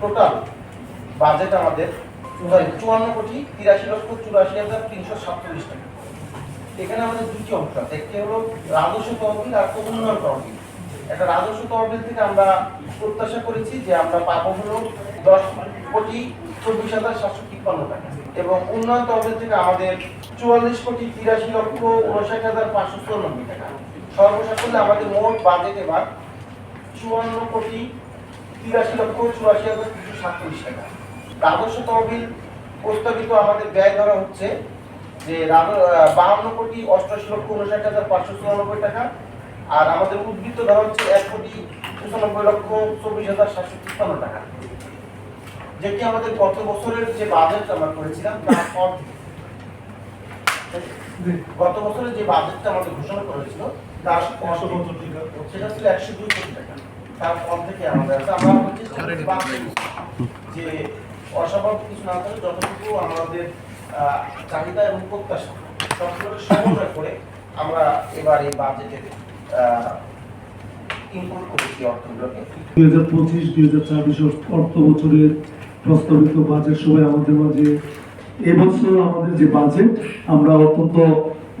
Total budget আমাদের চুয়ান্ন- কোটি তিরাশি লক্ষ চুরাশি হাজার তিনশো সাতচল্লিশ টাকা। এখানে আমাদের দুটি অংশ আছে। একটি হলো রাজস্ব তহবিল আর একটা উন্নয়ন তহবিল। একটা রাজস্ব তহবিল থেকে আমরা প্রত্যাশা করেছি যে আমরা পাবো হলো দশ কোটি চব্বিশ হাজার সাতশো তিপ্পান্ন টাকা। এবং উন্নয়ন তহবিল থেকে আমাদের চুয়াল্লিশ কোটি তিরাশি লক্ষ উনষাট হাজার পাঁচশো চুরানব্বই টাকা। সর্বশেষ করলে আমাদের মোট বাজেট এবার চুয়ান্ন কোটি তিরাশি লক্ষ চুরাশি হাজার তিনশো সাতচল্লিশ টাকা। রাজস্ব তহবিল প্রস্তাবিত আমাদের ব্যয় ধরা হচ্ছে যে বাহান্ন কোটি অষ্টআশি লক্ষ উনষাট হাজার পাঁচশো চুরানব্বই টাকা আর আমাদের উদ্বৃত্ত ধরা হচ্ছে এক কোটি পঁচানব্বই লক্ষ চব্বিশ হাজার সাতশো তিপ্পান্ন টাকা। যেটি আমাদের গত বছরের যে বাজেট আমরা করেছিলাম তার গত বছরের যে বাজেটটা আমাদের ঘোষণা করেছিল তার। সেটা ছিল একশো দুই কোটি টাকা। তার অর্ধেকে আমাদের আছে। আমরা বলছি যে অস্বাভাবিক কিছু না থাকে যতটুকু আমাদের চাহিদা এবং প্রত্যাশা সবগুলোকে সমন্বয় করে আমরা এবার এই বাজেটে ইনপুট করেছি অর্থগুলোকে। দুই হাজার পঁচিশ দুই হাজার ছাব্বিশ অর্থ বছরের প্রস্তাবিত বাজেট সভায় আমাদের মাঝে এবছর আমাদের যে বাজেট আমরা অত্যন্ত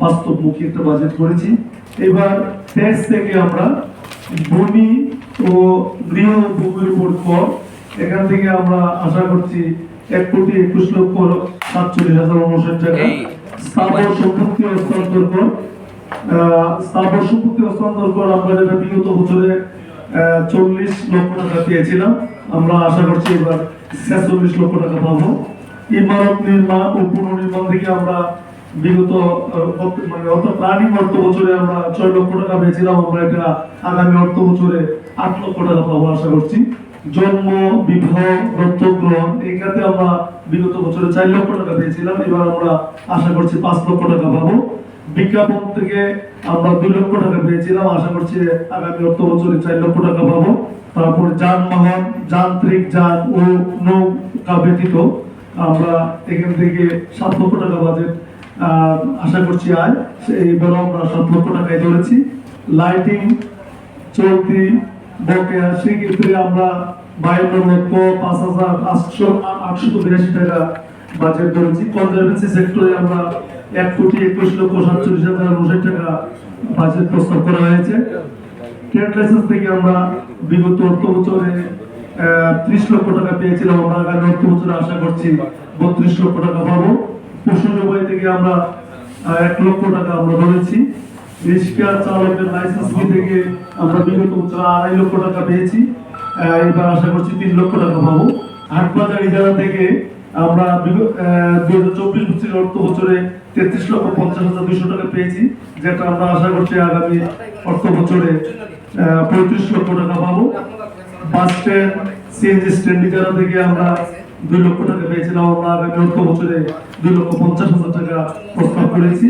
বাস্তবমুখী একটা বাজেট করেছি। এবার ট্যাক্স থেকে আমরা ভূমি ও গৃহ ভূমির উপর কর। এখান থেকে আমরা আশা করছি এক কোটি একুশ লক্ষ সাতচল্লিশ হাজার উনষাট টাকা স্থাবর সম্পত্তি হস্তান্তর কর। স্থাবর সম্পত্তি হস্তান্তর কর আমরা যেটা বিগত বছরে চল্লিশ লক্ষ টাকা পেয়েছিলাম। আমরা আশা করছি এবার ছেচল্লিশ লক্ষ টাকা পাবো। ইমারত নির্মাণ ও পুনর্নির্মাণ থেকে আমরা বিগত মানে অত প্রাণী অর্থ বছরে আমরা ছয় লক্ষ টাকা পেয়েছিলাম, আমরা এটা আগামী অর্থ বছরে আট লক্ষ টাকা পাবো আশা করছি। জন্ম, বিবাহ দত্তক গ্রহণ এই খাতে আমরা বিগত বছরে চার লক্ষ টাকা পেয়েছিলাম, এবার আমরা আশা করছি পাঁচ লক্ষ টাকা পাবো। বিজ্ঞাপন থেকে আমরা দুই লক্ষ টাকা পেয়েছিলাম, আশা করছি আগামী অর্থ বছরে চার লক্ষ টাকা পাবো। তারপর যানবাহন, যান্ত্রিক যান ও নৌকা ব্যতীত আমরা এখান থেকে সাত লক্ষ টাকা বাজেট আশা করছি আয় এইবারও আমরা সাত লক্ষ টাকায় ধরেছি লাইটিং চলতি, বকেয়া সেক্ষেত্রে আমরা পাঁচ হাজার আটশো আটশো বিরাশি টাকা বাজেট ধরেছি। কনজারভেন্সি সেক্টরে আমরা এক কোটি একুশ লক্ষ সাতচল্লিশ হাজার উনষাট টাকা বাজেট প্রস্তাব করা হয়েছে। ট্রেড লাইসেন্স থেকে আমরা বিগত অর্থ বছরে ত্রিশ লক্ষ টাকা পেয়েছিলাম। আমরা আগামী অর্থ বছরে আশা করছি বত্রিশ লক্ষ টাকা পাবো। পশু জবাই থেকে আমরা এক লক্ষ টাকা আমরা ধরেছি। রিক্সা চালকের লাইসেন্স থেকে আমরা বিগত আড়াই লক্ষ টাকা পেয়েছি। এবার আশা করছি তিন লক্ষ টাকা পাবো। হাটবাজার ইজারা থেকে আমরা দুই হাজার চব্বিশ বছরের অর্থ বছরে তেত্রিশ লক্ষ পঞ্চাশ হাজার দুইশো টাকা পেয়েছি, যেটা আমরা আশা করছি আগামী অর্থ বছরে পঁয়ত্রিশ লক্ষ টাকা পাবো। বাস স্ট্যান্ড, সিএনজি স্ট্যান্ড ইজারা থেকে আমরা দুই লক্ষ টাকা পেয়েছিলাম আমরা আগামী অর্থ বছরে দুই লক্ষ পঞ্চাশ হাজার টাকা প্রস্তাব করেছি